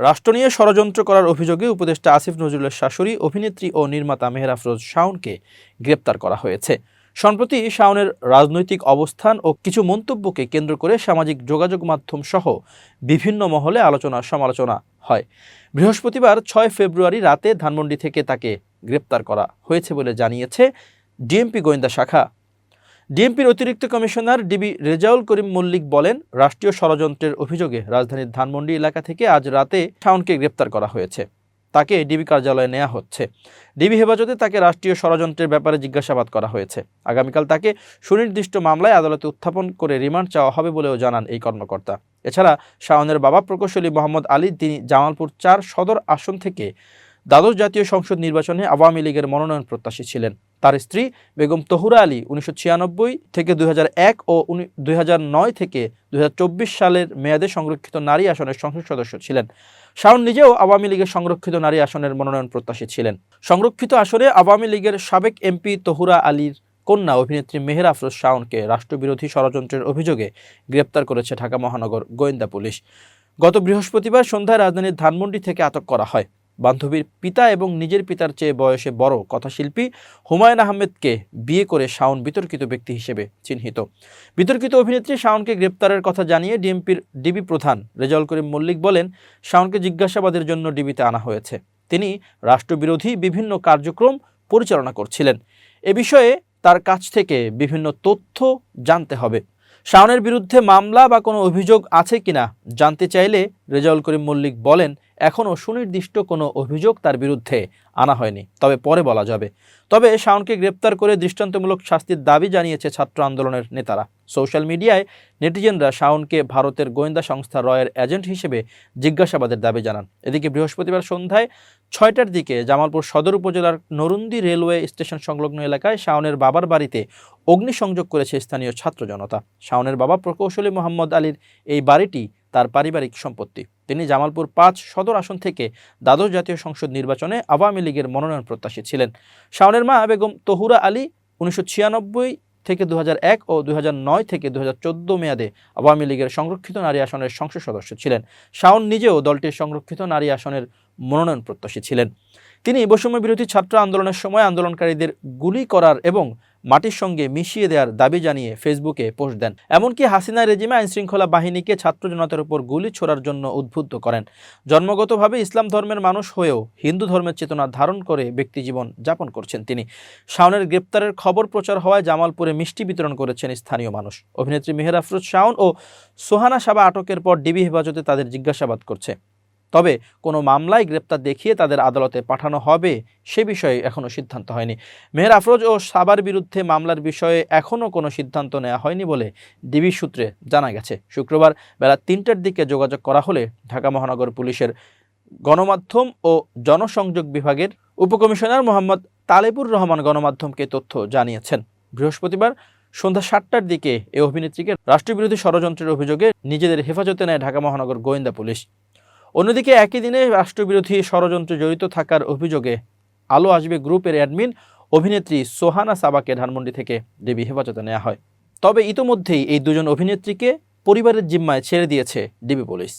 রাষ্ট্র নিয়ে ষড়যন্ত্র করার অভিযোগে উপদেষ্টা আসিফ নজরুলের শাশুড়ি, অভিনেত্রী ও নির্মাতা মেহের আফরোজ শাওনকে গ্রেপ্তার করা হয়েছে। সম্প্রতি শাওনের রাজনৈতিক অবস্থান ও কিছু মন্তব্যকে কেন্দ্র করে সামাজিক যোগাযোগ মাধ্যম সহ বিভিন্ন মহলে আলোচনা সমালোচনা হয়। বৃহস্পতিবার ছয় ফেব্রুয়ারি রাতে ধানমন্ডি থেকে তাকে গ্রেপ্তার করা হয়েছে বলে জানিয়েছে ডিএমপি গোয়েন্দা শাখা। ডিএমপির অতিরিক্ত কমিশনার ডিবি রেজাউল করিম মল্লিক বলেন, রাষ্ট্রীয় ষড়যন্ত্রের অভিযোগে রাজধানীর ধানমন্ডি এলাকা থেকে আজ রাতে শাওনকে গ্রেপ্তার করা হয়েছে। তাকে ডিবি কার্যালয়ে নেওয়া হচ্ছে। ডিবি হেফাজতে তাকে রাষ্ট্রীয় ষড়যন্ত্রের ব্যাপারে জিজ্ঞাসাবাদ করা হয়েছে। আগামীকাল তাকে সুনির্দিষ্ট মামলায় আদালতে উত্থাপন করে রিমান্ড চাওয়া হবে বলেও জানান এই কর্মকর্তা। এছাড়া শাওনের বাবা প্রকৌশলী মোহাম্মদ আলী, তিনি জামালপুর চার সদর আসন থেকে দ্বাদশ জাতীয় সংসদ নির্বাচনে আওয়ামী লীগের মনোনয়ন প্রত্যাশী ছিলেন। তার স্ত্রী বেগম তহুরা আলী উনিশশো ছিয়ানব্বই থেকে দুই হাজার এক ও দুই হাজার নয় থেকে দুই হাজার চব্বিশ সালের মেয়াদে সংরক্ষিত নারী আসনের সংসদ সদস্য ছিলেন। শাওন নিজেও আওয়ামী লীগের সংরক্ষিত নারী আসনের মনোনয়ন প্রত্যাশী ছিলেন। সংরক্ষিত আসনে আওয়ামী লীগের সাবেক এমপি তহুরা আলীর কন্যা অভিনেত্রী মেহের আফরোজ শাওনকে রাষ্ট্রবিরোধী ষড়যন্ত্রের অভিযোগে গ্রেপ্তার করেছে ঢাকা মহানগর গোয়েন্দা পুলিশ। গত বৃহস্পতিবার সন্ধ্যায় রাজধানীর ধানমন্ডি থেকে আটক করা হয়। বান্ধবীর পিতা এবং নিজের পিতার চেয়ে বয়সে বড় কথাশিল্পী হুমায়ুন আহমেদকে বিয়ে করে শাওন বিতর্কিত ব্যক্তি হিসেবে চিহ্নিত। বিতর্কিত অভিনেত্রী শাওনকে গ্রেপ্তারের কথা জানিয়ে ডিএমপির ডিবি প্রধান রেজাউল করিম মল্লিক বলেন, শাওনকে জিজ্ঞাসাবাদের জন্য ডিবিতে আনা হয়েছে। তিনি রাষ্ট্রবিরোধী বিভিন্ন কার্যক্রম পরিচালনা করছিলেন। এ বিষয়ে তার কাছ থেকে বিভিন্ন তথ্য জানতে হবে। শাওনের বিরুদ্ধে মামলা বা কোনো অভিযোগ আছে কিনা জানতে চাইলে রেজাউল করিম মল্লিক বলেন, এখনও সুনির্দিষ্ট কোনো অভিযোগ তার বিরুদ্ধে আনা হয়নি, তবে পরে বলা যাবে। তবে শাওনকে গ্রেপ্তার করে দৃষ্টান্তমূলক শাস্তির দাবি জানিয়েছে ছাত্র আন্দোলনের নেতারা। সোশ্যাল মিডিয়ায় নেটিজেনরা শাওনকে ভারতের গোয়েন্দা সংস্থা রয়ের এজেন্ট হিসেবে জিজ্ঞাসাবাদের দাবি জানান। এদিকে বৃহস্পতিবার সন্ধ্যায় ছয়টার দিকে জামালপুর সদর উপজেলার নরুন্দি রেলওয়ে স্টেশন সংলগ্ন এলাকায় শাওনের বাবার বাড়িতে অগ্নিসংযোগ করেছে স্থানীয় ছাত্র জনতা। শাওনের বাবা প্রকৌশলী মোহাম্মদ আলীর এই বাড়িটি তার পারিবারিক সম্পত্তি। তিনি জামালপুর পাঁচ সদর আসন থেকে দ্বাদশ জাতীয় সংসদ নির্বাচনে আওয়ামী লীগের মনোনয়ন প্রত্যাশী ছিলেন। শাওনের মা বেগম তহুরা আলী উনিশশো ছিয়ানব্বই থেকে দু হাজার এক ও দুই হাজার নয় থেকে দু হাজার চোদ্দ মেয়াদে আওয়ামী লীগের সংরক্ষিত নারী আসনের সংসদ সদস্য ছিলেন। শাওন নিজেও দলটির সংরক্ষিত নারী আসনের মনোনয়ন প্রত্যাশী ছিলেন। তিনি বৈষম্য বিরোধী ছাত্র আন্দোলনের সময় আন্দোলনকারীদের গুলি করার এবং মাটির সঙ্গে মিশিয়ে দেওয়ার দাবি জানিয়ে ফেসবুকে পোস্ট দেন। এমনকি হাসিনা রেজিমে আইনশৃঙ্খলা বাহিনীকে ছাত্র জনতার উপর গুলি ছোড়ার জন্য উদ্বুদ্ধ করেন। জন্মগতভাবে ইসলাম ধর্মের মানুষ হয়েও হিন্দু ধর্মের চেতনা ধারণ করে ব্যক্তিজীবন যাপন করছেন তিনি। শাওনের গ্রেপ্তারের খবর প্রচার হওয়ায় জামালপুরে মিষ্টি বিতরণ করেছেন স্থানীয় মানুষ। অভিনেত্রী মেহের আফরোজ শাওন ও সোহানা সাবা আটকের পর ডিবি হেফাজতে তাদের জিজ্ঞাসাবাদ করছে। তবে কোনো মামলায় গ্রেপ্তার দেখিয়ে তাদের আদালতে পাঠানো হবে সে বিষয়ে এখনও সিদ্ধান্ত হয়নি। মেহের আফরোজ ও সাবার বিরুদ্ধে মামলার বিষয়ে এখনও কোনো সিদ্ধান্ত নেওয়া হয়নি বলে ডিবি সূত্রে জানা গেছে। শুক্রবার বেলা তিনটার দিকে যোগাযোগ করা হলে ঢাকা মহানগর পুলিশের গণমাধ্যম ও জনসংযোগ বিভাগের উপকমিশনার মোহাম্মদ তালেবুর রহমান গণমাধ্যমকে তথ্য জানিয়েছেন। বৃহস্পতিবার সন্ধ্যা সাতটার দিকে এই অভিনেত্রীকে রাষ্ট্রবিরোধী ষড়যন্ত্রের অভিযোগে নিজেদের হেফাজতে নেয় ঢাকা মহানগর গোয়েন্দা পুলিশ। অন্যদিকে একই দিনে রাষ্ট্রবিরোধী ষড়যন্ত্রে জড়িত থাকার অভিযোগে আলো আসবে গ্রুপের অ্যাডমিন অভিনেত্রী সোহানা সাবাকে ধানমন্ডি থেকে। দেবী হেফাজতে নেওয়া হয়। তবে ইতোমধ্যেই এই দুজন অভিনেত্রীকে পরিবারের জিম্মায় ছেড়ে দিয়েছে ডিবি পুলিশ।